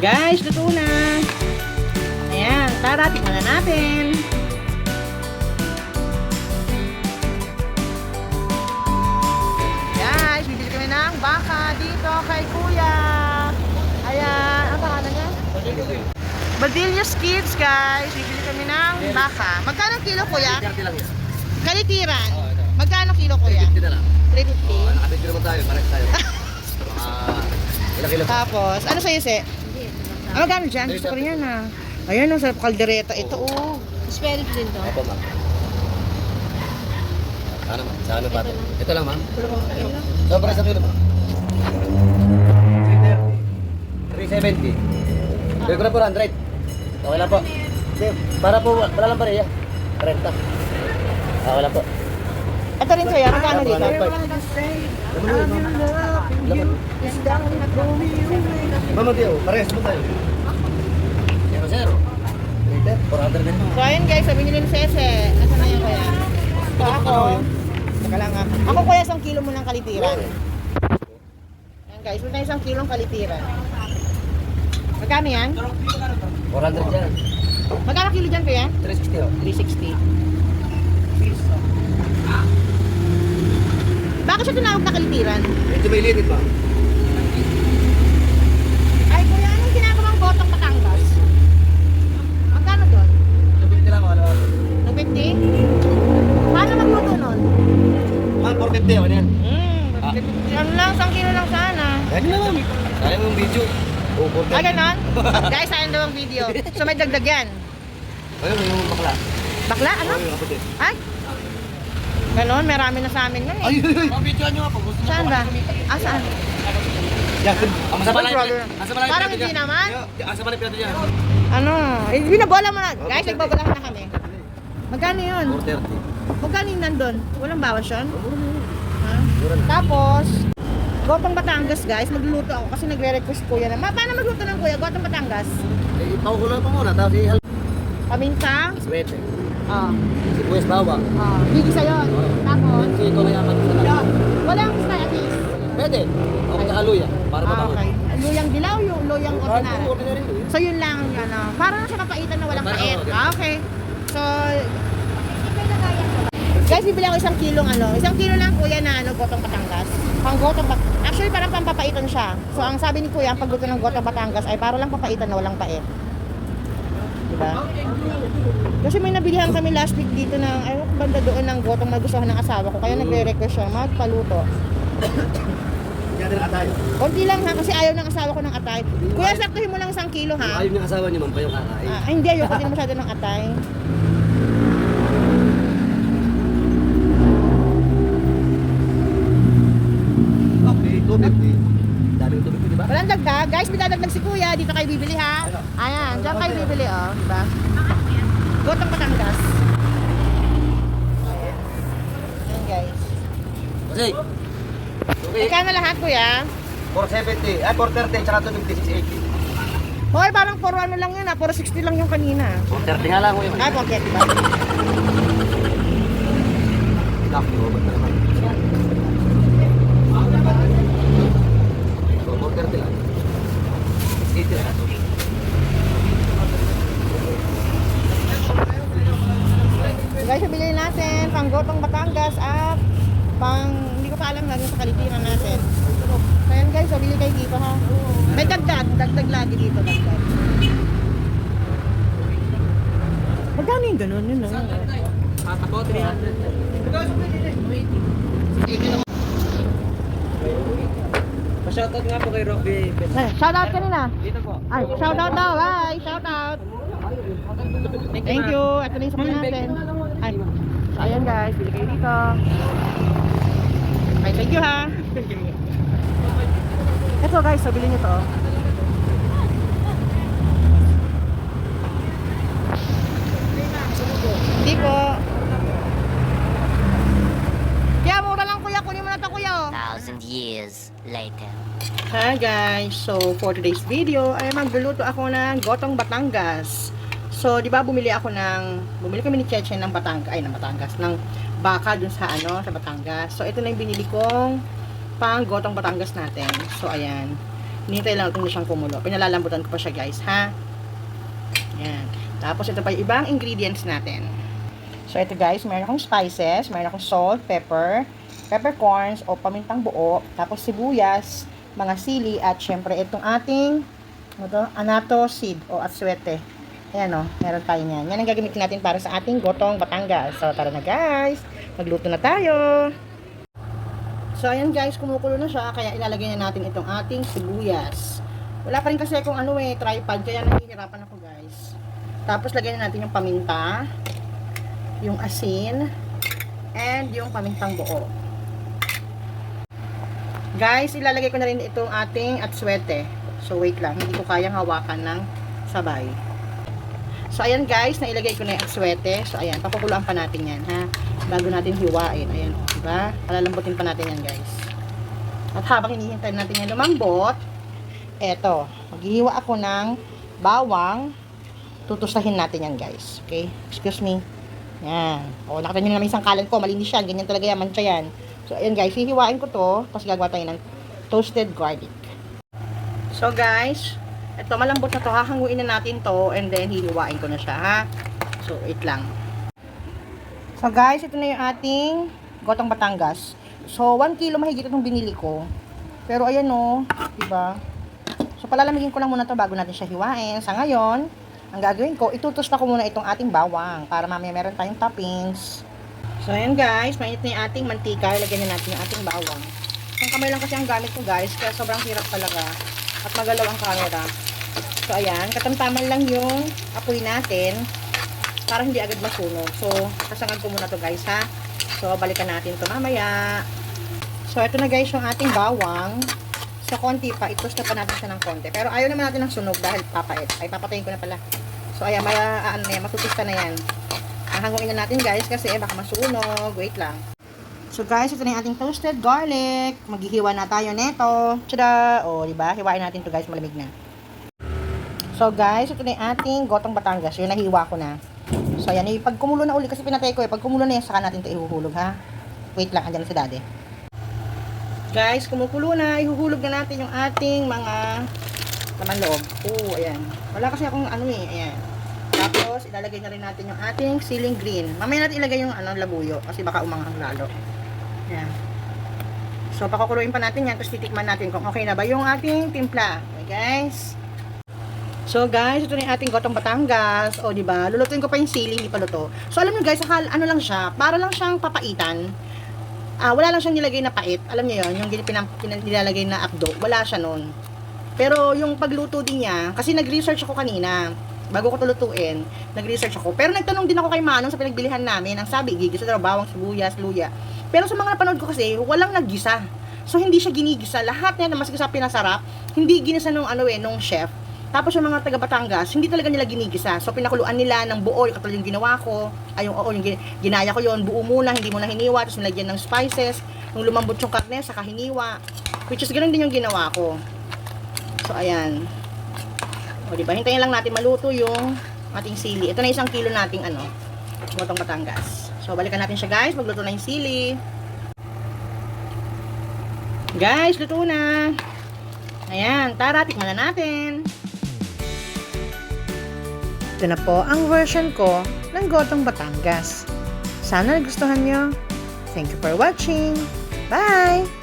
Guys, luto na. Ayan, tara, tikman na natin. Guys, bibili kami ng baka dito kay Kuya. Ayan, ang pangalan niya? Badillos Kids, guys. Bibili kami ng baka. Magkano kilo, Kuya? 30 lang yan. Kalitiran. Oo. Magkano kilo, Kuya? 50 na lang. 350. Oh, nakabidyo naman tayo, pares tayo. Ah, ilang kilo? Tapos, ano sa'yo, Se? Ah, magkano dyan? Gusto ko rin yan, ha. Ayan, ang sarap kaldereta. Ito, oh. Spelling din to. Opo, ma'am. Ano, ma'am? Sa ano pa? Ito lang, ma'am. So, pares sa kilo, ma'am. 370. 370. Bigyan ko na 400. Okay lang po. Sige, Para po, wala lang pareya. 30. Ah, wala po. Ito rin, Kuya. Magkano dito? Mama Dio, pares mo tayo. Zero, zero. 400 din mo. So, ayun, guys. Sabi nila ni Sese. Asa na yan, Kuya? So, ako. Teka lang, ha. Ako, Kuya, isang kilo mo ng kalitiran. Ayan, guys. Wala isang kilong kalitiran. Magkano yan? 400 dyan. Magkano kilo dyan, Kuya? 360 oh. 360. Bakit siya tinawag na kalitiran? Medyo may liit ma'am. Ay, kuya, anong ginagawang botong Batangas? Magkano doon? 250 lang, ano? Nung 50? Paano magluto nun? Ma'am, 450 ako yan. Hmm, Ah. ano lang, isang kilo lang sana. Kaya na. Kaya mo yung video. Oh, 450. Ah, ganon? Guys, sayang daw ang video. So, may dagdag yan. Ayun, yung bakla. Bakla, ano? Ay? Ganon, marami na sa amin eh. Ay, ay, ay. Mabidyoan nyo nga po. Gusto Saan ba? Ah, saan? Yan. Ang lang brother. yung Ang sama lang yung Parang hindi naman. Ang sama lang yung pinato niya. Ano? Eh, binabola mo na. Guys, nagbabola na kami. Magkano yun? 430. Magkano yung nandun? Walang bawas yun? Ha? Tapos, Gotong Batangas guys, magluluto ako kasi nagre-request kuya na, Ma, paano magluto ng kuya? Gotong Batangas. Eh, pakukulo pa muna. Tapos ihal. Paminta. Swete. Ah. Sibuyas bawang. Ah. Bigisa yun. Tapos, Si ito na yaman sa lang. Walang status. Pwede. O kakaluya. Para Ah, okay. Luyang dilaw, yung luyang Kahit ordinary. ordinary. So yun lang. Ano. Para na siya kapaitan na walang pait. okay. Ah, okay. So, guys, bibili ako isang kilong ano. Isang kilo lang kuya na ano, gotong Batangas. Pang gotong Bat- Actually, parang pampapaitan siya. So, ang sabi ni kuya, ang pagluto ng gotong Batangas ay para lang papaitan na walang pait. Diba? Kasi may nabilihan kami last week dito ng, kung banda doon ng gotong magustuhan ng asawa ko. Kaya nagre-request siya, magpaluto. Konti lang ha, kasi ayaw ng asawa ko ng atay. Kuya, saktuhin mo lang isang kilo ha. Ayaw niya asawa niyo, ma'am, pa yung kakain. Ah, ay, hindi, ayoko din masyado ng atay. Okay, 250. Daming 250, di ba? Walang dagdag. Guys, may dadagdag si Kuya. Dito kayo bibili ha. Ayan, dyan kayo bibili oh. Diba? Gotong Batangas. Ayan. Ayan guys. Kasi, okay, Ikaw na lahat Kuya. 470, ay 430, tsaka 250, 680. Hoy, parang puro ano lang yun ha. Puro 60 lang yung kanina. 430 nga lang ko yun. Ay, okay, diba? Naku, ba't na naman? So, 430 lang. 680 lang. Guys, bibili natin pang Gotong Batangas at pang, hindi ko pa alam lagi sa kalitiran natin. So yan guys, so bili kayo dito ha. May dagdag, dagdag lagi dito, dagdag. Magkano yung ganun yun no? Pa-shoutout nga po kay Robby. Eh, shout out kanina. Dito po. Ay, shout out daw, ay, shout out. Thank you. Ito na yung sakit natin. Ay, so ayan guys, bili kayo dito. Ay, thank you ha. Ito guys, so bilhin nyo to. Hindi po. Kaya mura lang kuya, kunin mo na to kuya. oh. Thousand years later. Hi guys! So, for today's video ay magluluto ako ng Gotong Batangas. So, di ba bumili ako ng, bumili kami ni Cheche ng Batangas, ay ng Batangas, ng baka dun sa ano, sa Batangas. So, ito na yung binili kong pang Gotong Batangas natin. So, ayan. Hinihintay lang natin na siyang kumulo. Pinalalambutan ko pa siya guys, ha? Yan. Tapos ito pa yung ibang ingredients natin. So ito guys, meron akong spices, meron akong salt, pepper, peppercorns o pamintang buo, tapos sibuyas, mga sili at syempre itong ating ano to? anato seed o aswete. Ayan o, meron tayo niyan. Yan ang gagamitin natin para sa ating gotong Batangas. So tara na guys, magluto na tayo. So ayan guys, kumukulo na siya kaya ilalagay na natin itong ating sibuyas. Wala pa rin kasi akong ano eh, tripod kaya nahihirapan ako guys. Tapos lagyan na natin yung paminta, yung asin, and yung pamintang buo. Guys, ilalagay ko na rin itong ating atswete. So wait lang, hindi ko kayang hawakan ng sabay. So ayan guys, nailagay ko na yung atswete. So ayan, papakuluan pa natin yan ha. Bago natin hiwain. Ayan, o, diba? Palalambutin pa natin yan guys. At habang hinihintay natin yan lumambot, eto, maghihiwa ako ng bawang. Tutusahin natin yan guys. Okay? Excuse me. Yan. O, nakita nyo naman isang kalan ko. Malinis yan. Ganyan talaga yan. Mancha yan. So, ayan guys. Hihiwain ko to. Tapos gagawa tayo ng toasted garlic. So, guys. Ito, malambot na to. Hahanguin na natin to. And then, hihiwain ko na siya, ha? So, wait lang. So, guys. Ito na yung ating gotong Batangas. So, 1 kilo mahigit itong binili ko. Pero, ayan o. Diba? So, palalamigin ko lang muna to bago natin siya hiwain. Sa ngayon, ang gagawin ko, itutosta ko muna itong ating bawang para mamaya meron tayong toppings. So, ayan guys, mainit na yung ating mantika. Lagyan na natin yung ating bawang. Ang kamay lang kasi ang gamit ko guys, kaya sobrang hirap talaga. At magalaw ang camera. So, ayan, katamtaman lang yung apoy natin para hindi agad masunog. So, kasangag ko muna to guys ha. So, balikan natin to mamaya. So, ito na guys yung ating bawang. Sa konti pa, itosta pa natin siya ng konti. Pero ayaw naman natin ng sunog dahil papait. Ay, papatayin ko na pala. So, ayan, may, uh, ano na yan, matutista na yan. Hangunguin na natin guys kasi baka masunog. Wait lang. So guys, ito na yung ating toasted garlic. Maghihiwa na tayo neto. Tada! O, di ba? Hiwain natin to guys, malamig na. So guys, ito na yung ating gotong Batangas. Yung nahiwa ko na. So ayan, eh, pag kumulo na uli, kasi pinatay ko eh. Pag kumulo na yan, saka natin ito ihuhulog ha. Wait lang, andyan na si daddy. Guys, kumukulo na. Ihuhulog na natin yung ating mga laman loob. Oo, ayan. Wala kasi akong ano eh. Ayan. Tapos, ilalagay na rin natin yung ating ceiling green. Mamaya natin ilagay yung ano, labuyo. Kasi baka umanghang lalo. Ayan. So, pakukuluin pa natin yan. Tapos titikman natin kung okay na ba yung ating timpla. Okay, guys. So, guys, ito na yung ating gotong Batangas. O, di ba? Lulutuin ko pa yung sili, hindi pa luto. So, alam niyo guys, akal, ano lang siya, para lang siyang papaitan. Ah, wala lang siyang nilagay na pait. Alam niyo yon yung pinam, nilalagay na akdo. Wala siya nun. Pero yung pagluto din niya, kasi nag-research ako kanina, bago ko to lutuin, nag-research ako. Pero nagtanong din ako kay Manong sa pinagbilihan namin. Ang sabi, gigisa daw bawang, sibuyas, luya. Pero sa mga napanood ko kasi, walang naggisa. So hindi siya ginigisa. Lahat niya na mas sa pinasarap, hindi ginisa nung ano eh, nung chef. Tapos yung mga taga Batangas, hindi talaga nila ginigisa. So pinakuluan nila ng buo, yung katulad yung ginawa ko. Ay yung, oo, yung gin- ginaya ko yon buo muna, hindi muna hiniwa, tapos nilagyan ng spices. Nung lumambot yung karne, saka hiniwa. Which is ganun din yung ginawa ko. So ayan. O diba, hintayin lang natin maluto yung ating sili. Ito na isang kilo nating ano, botong Batangas. So balikan natin siya guys, magluto na yung sili. Guys, luto na. Ayan, tara, tikman na natin. Ito na po ang version ko ng Gotong Batangas. Sana nagustuhan nyo. Thank you for watching. Bye!